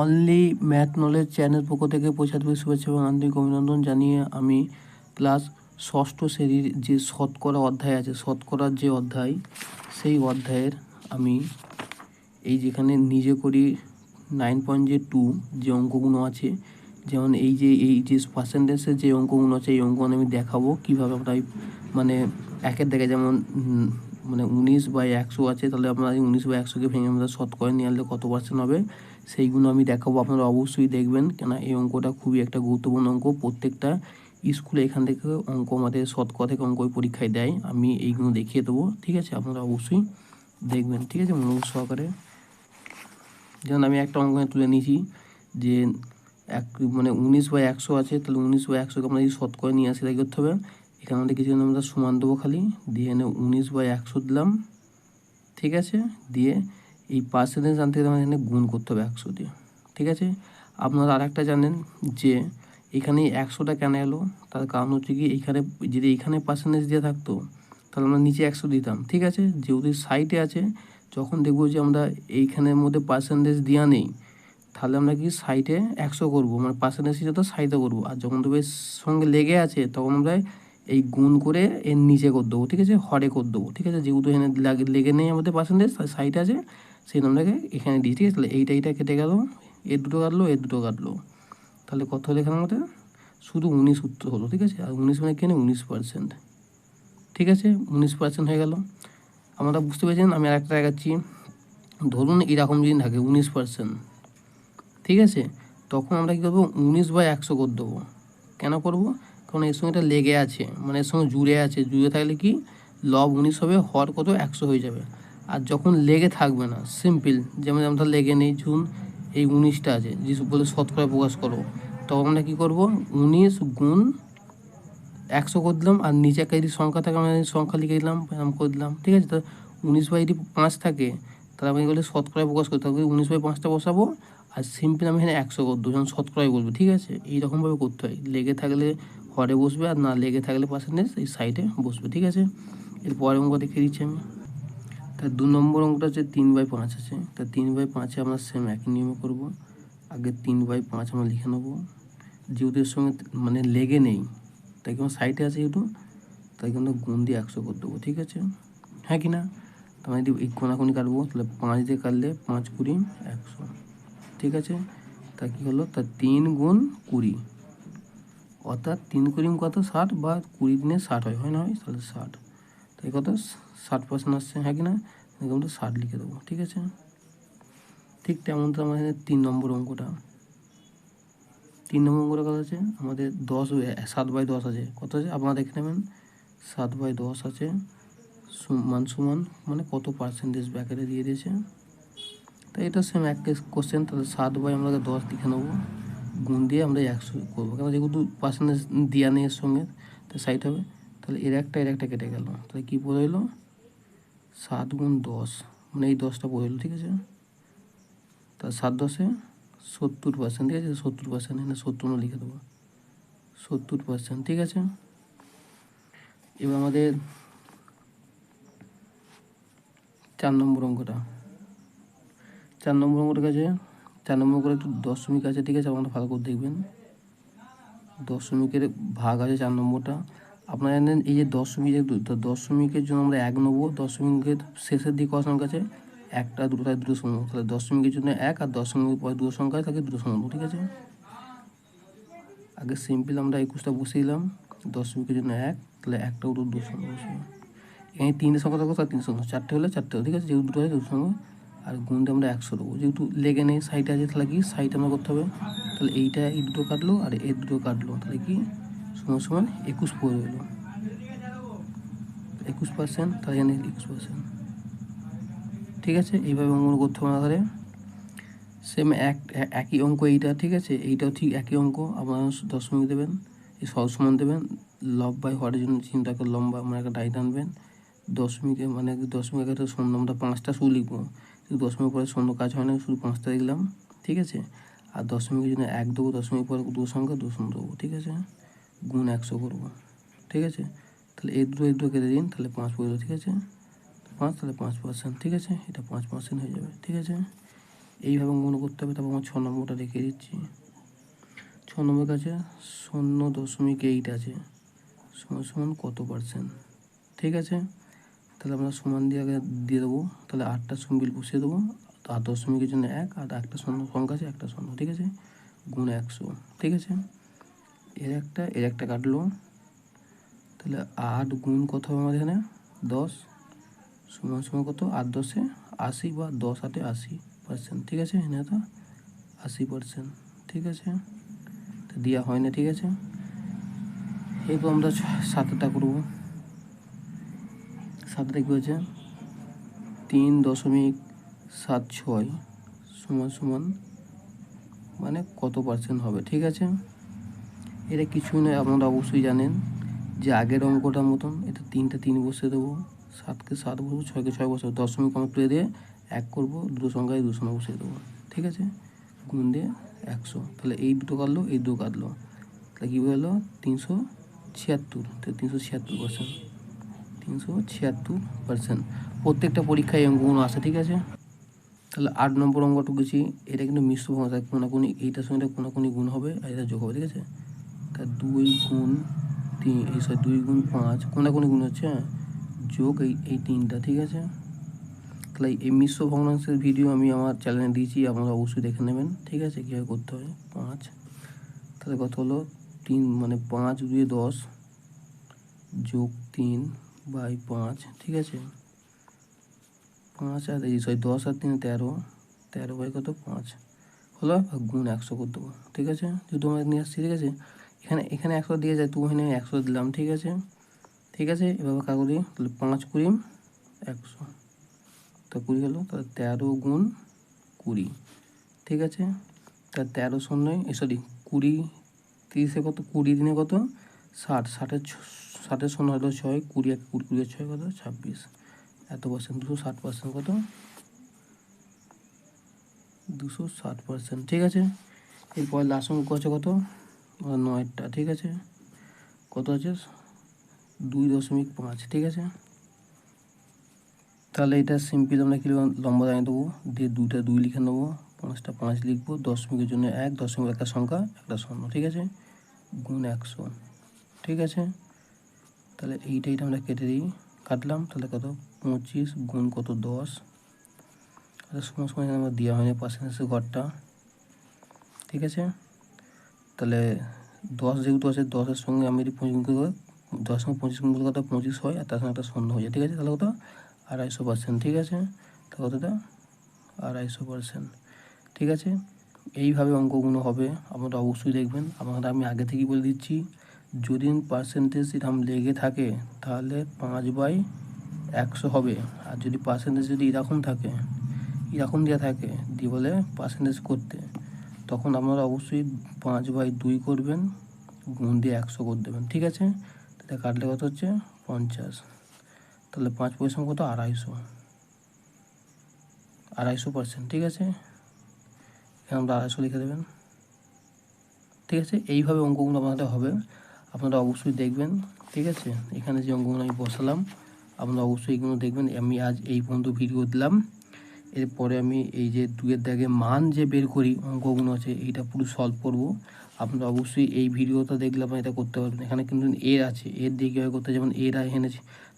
Only math knowledge channel পক্ষ থেকে পঁচাত্তর শুভেচ্ছা এবং আন্তরিক অভিনন্দন জানিয়ে আমি ক্লাস ষষ্ঠ শ্রেণির যে শতকরা অধ্যায় আছে, শতকরার যে অধ্যায়, সেই অধ্যায়ের আমি এই যেখানে নিজে করি নাইন পয়েন্ট যে টু যে অঙ্কগুলো আছে, যেমন এই যে এই যে পার্সেন্টেজের যে অঙ্কগুলো আছে, এই অঙ্কগুলো আমি দেখাবো কীভাবে আমরা মানে একের দেখে যেমন মানে উনিশ বাই একশো আছে, তাহলে আপনারা উনিশ বাই একশোকে ভেঙে আমরা শতকরা নিয়ে আনলে কত পার্সেন্ট হবে? সেইগুলো আমি দেখাবো। আপনারা অবশ্যই দেখবেন কেন এই অঙ্কটা খুবই একটা গুরুত্বপূর্ণ অঙ্ক। প্রত্যেকটা স্কুলে এখান থেকে অঙ্ক আমাদের শতকরা থেকে অঙ্ক পরীক্ষায় দেয়। আমি এইগুলো দেখিয়ে দেবো, ঠিক আছে? আপনারা অবশ্যই দেখবেন, ঠিক আছে? মনোযোগ সহকারে। যেমন আমি একটা অঙ্ক তুলে নিয়েছি যে এক মানে উনিশ বাই একশো আছে, তাহলে উনিশ বাই একশোকে আমরা যদি শতকরা নিয়ে আসি তাই করতে হবে? এখানে আমাদের কিছু আমরা সমান দেবো খালি। দিয়ে এনে উনিশ বাই একশো দিলাম, ঠিক আছে? দিয়ে এই পার্সেন্টেজ আনতে গেলে আমাদের এখানে গুণ করতে হবে একশো দিয়ে। ঠিক আছে? আপনারা আর একটা জানেন যে এখানে একশোটা কেন এলো? তার কারণ হচ্ছে কি এইখানে যদি এইখানে পার্সেন্টেজ দিয়ে থাকতো, তাহলে আমরা নিচে একশো দিতাম। ঠিক আছে? যেহেতু সাইটে আছে, যখন দেখব যে আমরা এইখানের মধ্যে পার্সেন্টেজ দেওয়া নেই, তাহলে আমরা কি সাইটে একশো করব? মানে পার্সেন্টেজ যত সাইটে করব। আর যখন তবে সঙ্গে লেগে আছে, তখন আমরা এই গুণ করে এর নিচে করে দেবো। ঠিক আছে? হরে করে দেবো। ঠিক আছে? যেহেতু এখানে লেগে নেই আমাদের পার্সেন্টেজ সাইটে আছে সেই নামটাকে এখানে দিই ঠিক আছে তাহলে এইটা এইটা কেটে গেল, এর দুটো কাটলো, এর দুটো কাটলো। তাহলে কত হলো এখানে আমাদের শুধু উনিশ উত্তর হলো, ঠিক আছে? আর উনিশ মানে কেন উনিশ পার্সেন্ট ঠিক আছে? উনিশ পার্সেন্ট হয়ে গেল। আমরা বুঝতে পেরেছেন, আমি আরেকটা দেখাচ্ছি। ধরুন এরকম যদি থাকে উনিশ পার্সেন্ট ঠিক আছে? তখন আমরা কী করব? উনিশ বাই একশো করে দেবো। কেন করব? কারণ এর সঙ্গে এটা লেগে আছে মানে এর সঙ্গে জুড়ে আছে। জুড়ে থাকলে কি? লব উনিশ হবে, হর কত? একশো হয়ে যাবে। আর যখন লেগে থাকবে না সিম্পল যেমন যেমন লেগে নেই ঝুন এই উনিশটা আছে যে বলে শতকরা প্রকাশ করো, তখন আমরা কী করব? উনিশ গুণ একশো করে দিলাম, আর নিচে একটা যদি সংখ্যা থাকে, আমরা সংখ্যা লিখে দিলাম, এরকম করে দিলাম, ঠিক আছে? তো উনিশ বাই যদি পাঁচ থাকে, তাহলে আমি বলে শতকরায় প্রকাশ করতে হবে উনিশ বাই পাঁচটা বসাবো, আর সিম্পল আমি এখানে একশো করে যখন শতকরায় বলব ঠিক আছে? এইরকমভাবে করতে হয়, লেগে থাকলে হরে বসবে, আর না লেগে থাকলে পার্সেন্টেজ এই সাইডে বসবে, ঠিক আছে? এর পরের অঙ্ক দেখিয়ে দিচ্ছি আমি। তার দু নম্বর অঙ্কটা হচ্ছে তিন বাই পাঁচ আছে। তা তিন বাই পাঁচে আমরা সেম একই নিয়মে করব। আগে তিন বাই পাঁচ আমরা লিখে নেব। যেহেতু এর সঙ্গে মানে লেগে নেই, তাই কেমন সাইডে আছে যেহেতু তাই কিন্তু গুণ দিয়ে একশো করে দেবো, ঠিক আছে? হ্যাঁ কি না? তার মানে যদি এই কোনাকুনি কাটবো, তাহলে পাঁচ দিয়ে কাটলে পাঁচ কুড়ি, একশো। ঠিক আছে? তা কী হলো? তা তিন গুণ কুড়ি। অর্থাৎ তিন কুড়ি কত? ষাট বা কুড়ি দিনে ষাট হয় হয় না হয়? তাহলে ষাট। তাই কত ষাট পার্সেন্ট আসছে হ্যাঁ কি না? আমরা ষাট লিখে দেবো, ঠিক আছে? ঠিক তেমন তো আমাদের তিন নম্বর অঙ্কটা। তিন নম্বর অঙ্কটা কত আছে? আমাদের দশ সাত বাই দশ আছে। কত আছে? আপনারা দেখে নেবেন। সাত বাই দশ আছে সমান সমান মানে কত পার্সেন্টেজ ব্যাকেটে দিয়ে দিয়েছে। তাই এটা সেম এক কোশ্চেন তাহলে সাত বাই আমরা দশ লিখে নেব। গুণ দিয়ে আমরা একশো করব। কারণ যেহেতু পার্সেন্টেজ দেওয়া নেই এর সঙ্গে তো সাইড হবে। তাহলে এর একটা এর একটা কেটে গেল। তাহলে কী পড়ে সাত গুণ দশ। মানে এই দশটা পড়ে ঠিক আছে? তা সাত দশে সত্তর পার্সেন্ট ঠিক আছে? সত্তর পার্সেন্ট এখানে সত্তর লিখে দেবো। সত্তর পার্সেন্ট ঠিক আছে? এবার আমাদের চার নম্বর অঙ্কটা। চার নম্বর অঙ্কটা কাছে, চার নম্বর করে একটু দশমিক আছে, ঠিক আছে? আপনারা ভালো করে দেখবেন। দশমিকের ভাগ আছে চার নম্বরটা। আপনারা জানেন এই যে দশমিক দু- দশমিকের জন্য আমরা এক নেব। দশমিকের শেষের দিকে কত সংখ্যা আছে একটা, দুটো থাকে দুটো সময় তাহলে দশমিকের জন্য এক আর দশমিকের পরে দুটো সংখ্যা থাকে দুটো সময় ঠিক আছে? আগে সিম্পল আমরা একুশটা বসিয়ে দিলাম। দশমিকের জন্য এক, তাহলে একটা দুটো দুটো সংখ্যা বসিয়ে এখানে তিনটে সংখ্যা থাকবে তার তিনটে সংখ্যা চারটে হলে চারটে ঠিক আছে? যেহেতু দুটো হয় দুটো সংখ্যা আর গুণটা আমরা একশো দেবো যেহেতু লেগে নেই সাইডে আছে, তাহলে কি? সাইড আমরা করতে হবে। তাহলে এইটা এই দুটো কাটলো আর এই দুটো কাটলো। তাহলে কি? সমান সমান একুশ পড়ে গেলো একুশ পার্সেন্ট তাহলে জানি একুশ পার্সেন্ট ঠিক আছে, এইভাবে অঙ্কগুলো করতে হবে আমাদের সেম এক একই অঙ্ক এইটা, ঠিক আছে? এইটাও ঠিক একই অঙ্ক, আপনারা দশমিক দেবেন, এই সহজ সমান দেবেন। লব বাই হরের জন্য চিন্তা করে লম্বা মানে একটা ডাইট আনবেন দশমিকে মানে দশমিক একটা শূন্য আমরা পাঁচটা শুধু লিখব। কিন্তু দশমিক পরে শূন্য কাজ হয় না, শুধু পাঁচটা লিখলাম ঠিক আছে? আর দশমিকের জন্য এক দেবো, দশমিক পরে দু সংখ্যা দু শূন্য দেবো, ঠিক আছে? গুণ একশো করব। ঠিক আছে? তাহলে এই দুটো এই দুটো কেটে দিন, তাহলে পাঁচ পড়ল ঠিক আছে? পাঁচ, তাহলে পাঁচ পার্সেন্ট, ঠিক আছে? এটা পাঁচ পার্সেন্ট হয়ে যাবে, ঠিক আছে? এইভাবে মনে করতে হবে, তারপর আমার ছ নম্বরটা রেখে দিচ্ছি। ছ নম্বর কাছে শূন্য দশমিক এইট আছে। সমান সমান কত পার্সেন্ট? ঠিক আছে? তাহলে আমরা সমান দিয়ে আগে দিয়ে দেবো। তাহলে আটটা সঙ্গিল বসিয়ে দেবো। আর দশমিকের জন্য এক, আর একটা শূন্য সংখ্যা আছে, একটা শূন্য, ঠিক আছে? গুণ একশো, ঠিক আছে? এর একটা এর একটা কাটলো তাহলে আট গুণ কত হবে আমাদের এখানে? দশ। সমান সমান কত? আট দশে আশি বা দশ আটে আশি পার্সেন্ট ঠিক আছে এখানে তো আশি পার্সেন্ট ঠিক আছে? তো দেওয়া হয় না, ঠিক আছে? এরপর আমরা সাতটা করব। সাতটা কী হচ্ছে তিন দশমিক সাত ছয় সমান সমান মানে কত পার্সেন্ট হবে, ঠিক আছে? এটা কিছুই নয়, আপনারা অবশ্যই জানেন যে আগের অঙ্কটার মতন এটা তিনটা তিন বসে দেবো। সাতকে সাত বসবো, ছয়কে ছয় বসবো, দশমিক আমরা তুলে দিয়ে এক করব, দুটো সংখ্যায় দুশো বসিয়ে দেবো। ঠিক আছে? গুণ দিয়ে একশো। তাহলে এই দুটো কাটলো, এই দুটো কাটলো। তাহলে কী হলো? তিনশো ছিয়াত্তর। তো তিনশো ছিয়াত্তর পার্সেন্ট তিনশো ছিয়াত্তর পার্সেন্ট প্রত্যেকটা পরীক্ষায় অঙ্কগুলো আসে, ঠিক আছে? তাহলে আট নম্বর অঙ্কটা গেছি এটা কিন্তু মিশ্র ভাষা কোনাকুনি, এইটার সঙ্গে এটা কোনাকুনি গুণ হবে আর এটা যোগ হবে, ঠিক আছে? তা দুই গুণ তিন, এই সরি, দুই গুণ পাঁচ কোনাকুনি গুণ হচ্ছে? হ্যাঁ যোগ এই এই তিনটা, ঠিক আছে? তাহলে এই মিশ্র ভগ্নাংশের ভিডিও আমি আমার চ্যানেলে দিয়েছি, আপনারা অবশ্যই দেখে নেবেন, ঠিক আছে? কীভাবে করতে হয়? পাঁচ। তাহলে কত হলো? তিন মানে পাঁচ দুই দশ, যোগ তিন বাই পাঁচ, ঠিক আছে? পাঁচ আর এই, সরি, দশ আর তিন তেরো তেরো বাই কত? পাঁচ। হলো? গুণ একশো করে দেবো, ঠিক আছে? যদি আমরা নিয়ে আসছি, ঠিক আছে? এখানে এখানে একশো দিয়ে যায় তু এখানে একশো দিলাম, ঠিক আছে? ঠিক আছে? এভাবে দিই তাহলে পাঁচ কুড়ি, একশো। তো কুড়ি হলো, তাহলে তেরো গুণ কুড়ি, ঠিক আছে? তা তেরো শূন্যই সরি কুড়ি তিরিশে কত? কুড়ি দিনে কত? ষাট, ষাটের ষাটের শূন্য হলো ছয়, কুড়ি এক, কুড়ি কুড়ি ছয় কত? ছাব্বিশ। এত পার্সেন্ট দুশো ষাট পার্সেন্ট কত? দুশো ষাট পার্সেন্ট ঠিক আছে? এরপর লাস্ট অঙ্ক আছে কত? নয়টা, ঠিক আছে? কত আছে? দুই দশমিক পাঁচ, ঠিক আছে? তাহলে এটা সিম্পল আমরা কি? লম্বা দাঁড়িয়ে দেবো। দিয়ে দুইটা দুই লিখে নেব। পাঁচটা পাঁচ লিখব। দশমিকের জন্য এক, দশমিক একটা সংখ্যা, একটা শূন্য, ঠিক আছে? গুণ একশো, ঠিক আছে? তাহলে এইটা এইটা আমরা কেটে দিই। কাটলাম। তাহলে কত? পঁচিশ গুণ কত? দশ। সময় সময় আমার দেওয়া হয়নি পার্সেন্টেজের ঘরটা। ঠিক আছে? তাহলে দশ যেহেতু আছে, দশের সঙ্গে আমি যদি পঁচিশ গুণ করি দশ সঙ্গে পঁচিশ গুণ করলে কত পঁচিশ হয়, আর তার সঙ্গে একটা শূন্য হয়ে যায়, ঠিক আছে? তাহলে কত? আড়াইশো পার্সেন্ট ঠিক আছে? তাহলে কতটা? আড়াইশো পার্সেন্ট ঠিক আছে? এইভাবে অঙ্কগুলো হবে, আপনারা অবশ্যই দেখবেন। আপনারা আমি আগে থেকেই বলে দিচ্ছি, যদি পার্সেন্টেজ এরকম লেগে থাকে, তাহলে পাঁচ বাই একশো হবে। আর যদি পার্সেন্টেজ যদি এরকম থাকে, এরকম দেওয়া থাকে, দিয়ে বলে পার্সেন্টেজ করতে। তখন আপনারা অবশ্যই পাঁচ বাই দুই করবেন, গুণ দিয়ে একশো করে দেবেন, ঠিক আছে? তাহলে কাটলে কত হচ্ছে? পঞ্চাশ। তাহলে পাঁচ পয়সা কত? আড়াইশো। আড়াইশো পার্সেন্ট ঠিক আছে? এখানে আমরা আড়াইশো লিখে দেবেন। ঠিক আছে? এইভাবে অঙ্কগুলো আপনাদের হবে। আপনারা অবশ্যই দেখবেন, ঠিক আছে? এখানে যে অঙ্কগুলো আমি বসালাম, আপনারা অবশ্যই এগুলো দেখবেন। আমি আজ এই পর্যন্ত ভিডিও দিলাম। এরপরে আমি এই যে দুয়ের দাগে মান যে বের করি, অঙ্কগুলো আছে, এইটা পুরো সলভ করব। আপনারা অবশ্যই এই ভিডিওটা দেখলে আপনারা এটা করতে পারবেন। এখানে কিন্তু এর আছে। এর দিয়ে কীভাবে করতে যেমন এর এখানে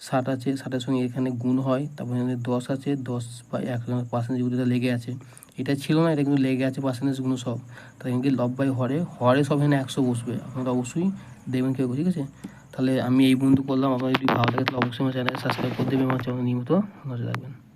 ষাট আছে, ষাটের সঙ্গে এখানে গুণ হয়, তারপর এখানে দশ আছে, দশ বা এক পার্সেন্টেজ যেটা লেগে আছে। এটা ছিল না, এটা কিন্তু লেগে আছে পার্সেন্টেজ পার্সেন্টেজগুলো সব। তাই এখানে লব বাই হরে? হরে সব এখানে একশো বসবে। আপনারা অবশ্যই দেখবেন কেউ ঠিক আছে? তাহলে আমি এই বন্ধু করলাম। আপনারা যদি ভালো লাগে তাহলে অবশ্যই আমার চ্যানেল সাবস্ক্রাইব করে দেবেন। আমার চ্যানেল নিয়মিত নজর রাখবেন।